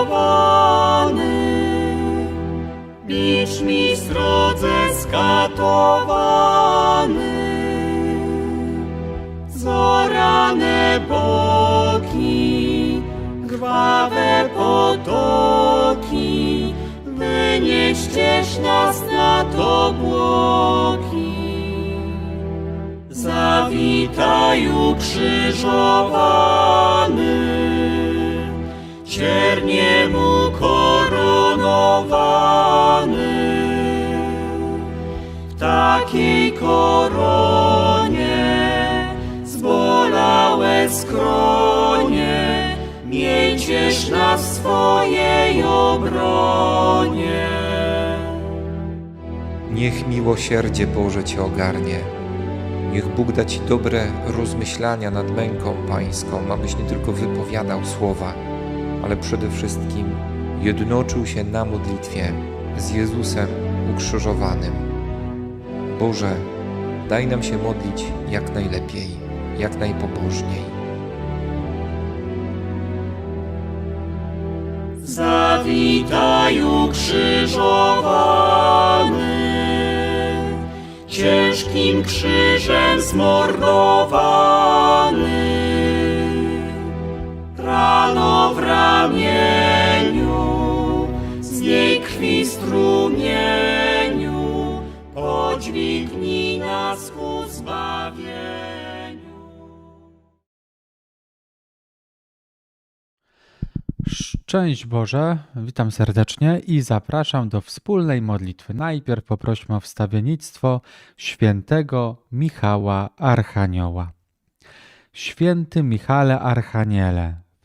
ukrzyżowany, bicz mi srodze skatowany. Zorane boki, krwawe potoki, wynieściesz nas nad obłoki. Zawitaj ukrzyżowany, ciernie mu koronowany. W takiej koronie zbolałe skronie, mieciesz nas w swojej obronie. Niech miłosierdzie Boże Cię ogarnie. Niech Bóg da Ci dobre rozmyślania nad męką Pańską, abyś nie tylko wypowiadał słowa, ale przede wszystkim jednoczył się na modlitwie z Jezusem ukrzyżowanym. Boże, daj nam się modlić jak najlepiej, jak najpobożniej. Zawitaj ukrzyżowany, ciężkim krzyżem zmordowany. Ramieniu, z niej krwi strumieniu, podźwignij nas ku zbawieniu. Szczęść Boże, witam serdecznie i zapraszam do wspólnej modlitwy. Najpierw poprośmy o wstawiennictwo świętego Michała Archanioła. Święty Michale Archaniele,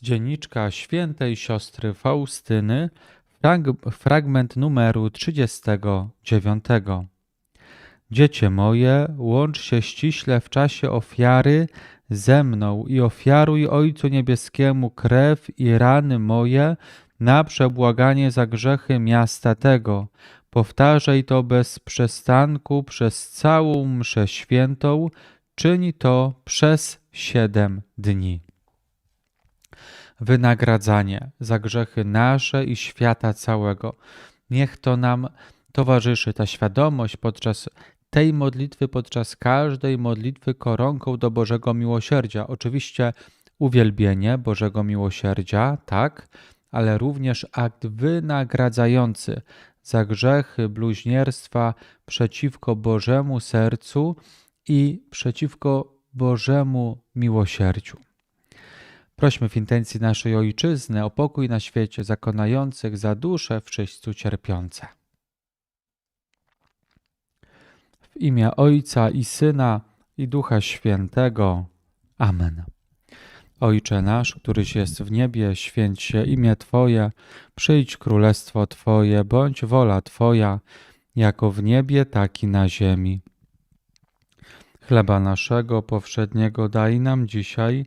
Dzienniczka świętej siostry Faustyny, frag- fragment numeru 39. Dziecię moje, łącz się ściśle w czasie ofiary ze mną i ofiaruj Ojcu Niebieskiemu krew i rany moje na przebłaganie za grzechy miasta tego. Powtarzaj to bez przestanku przez całą mszę świętą, czyń to przez siedem dni. Wynagradzanie za grzechy nasze i świata całego. Niech to nam towarzyszy ta świadomość podczas tej modlitwy podczas każdej modlitwy koronką do Bożego Miłosierdzia. Oczywiście uwielbienie Bożego Miłosierdzia, tak, ale również akt wynagradzający za grzechy bluźnierstwa przeciwko Bożemu sercu i przeciwko Bożemu miłosierdziu. Prośmy w intencji naszej Ojczyzny o pokój na świecie, zakonających za dusze wszyscy cierpiące. W imię Ojca i Syna i Ducha Świętego. Amen. Ojcze nasz, któryś jest w niebie, święć się imię Twoje, przyjdź królestwo Twoje, bądź wola Twoja, jako w niebie, tak i na ziemi. Chleba naszego powszedniego daj nam dzisiaj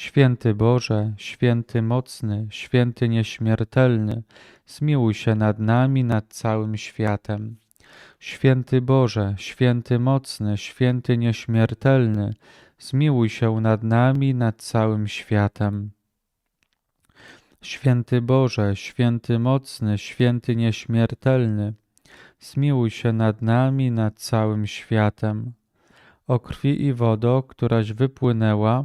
Święty Boże, święty mocny, święty nieśmiertelny, zmiłuj się nad nami, nad całym światem. Święty Boże, święty mocny, święty nieśmiertelny, zmiłuj się nad nami, nad całym światem. Święty Boże, święty mocny, święty nieśmiertelny, zmiłuj się nad nami, nad całym światem. O krwi i wodo, któraś wypłynęła,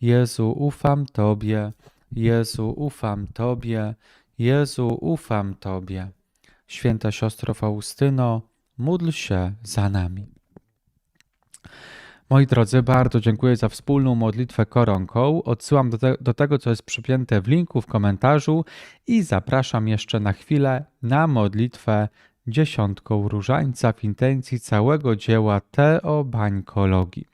Jezu, ufam Tobie, Jezu, ufam Tobie, Jezu, ufam Tobie. Święta siostro Faustyno, módl się za nami. Moi drodzy, bardzo dziękuję za wspólną modlitwę koronką. Odsyłam do, te, do tego, co jest przypięte w linku w komentarzu i zapraszam jeszcze na chwilę na modlitwę dziesiątką różańca w intencji całego dzieła teobańkologii.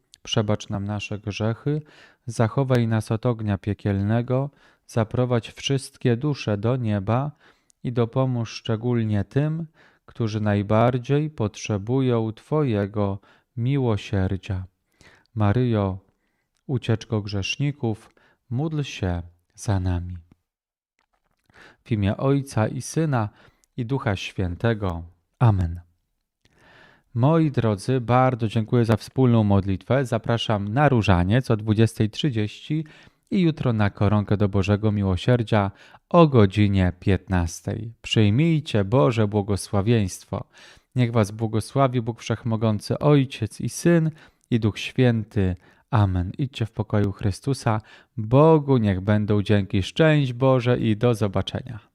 przebacz nam nasze grzechy, zachowaj nas od ognia piekielnego, zaprowadź wszystkie dusze do nieba i dopomóż szczególnie tym, którzy najbardziej potrzebują Twojego miłosierdzia. Maryjo, ucieczko grzeszników, módl się za nami. W imię Ojca i Syna i Ducha Świętego. Amen. Moi drodzy, bardzo dziękuję za wspólną modlitwę. Zapraszam na różaniec o 20.30 i jutro na koronkę do Bożego Miłosierdzia o godzinie 15. Przyjmijcie Boże błogosławieństwo. Niech Was błogosławi Bóg Wszechmogący Ojciec i Syn i Duch Święty. Amen. Idźcie w pokoju Chrystusa. Bogu niech będą dzięki. Szczęść Boże i do zobaczenia.